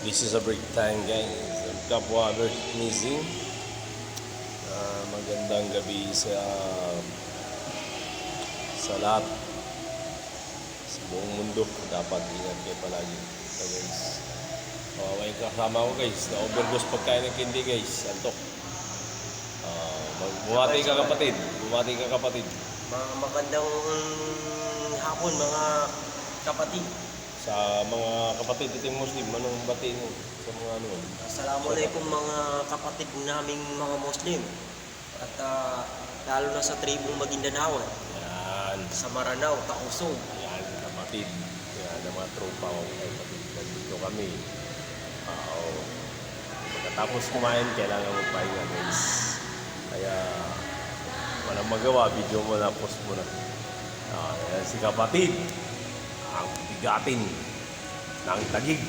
This is a break time guys. Kapwa Earth missing. Ah, magandang gabi sa sa lahat. Sa buong mundo. Dapat ingat kayo palagi. So guys. Uh, may kasama ko guys. Na-overdose pagkain ng kindi guys. Antok. Ah, mag- bumati ka kapatid. Bumati ka kapatid. Mga magandang hapon mga kapatid. Sa mga kapatid nating Muslim, anong bati mo? Sa mga ano? Assalamualaikum mga kapatid naming mga Muslim. At ah, lalo na sa tribong Magindanawan, Yan. sa Maranao, Tausog. Yan, kapatid. Yan, ang mga tropa ko. Kapatid, nandito kami. Oo. Pagkatapos kumain, kailangan magpahinga, guys. Kaya, walang magawa, video mo na, post mo na. Ah, yan si kapatid. Ang bigatin ng tagig.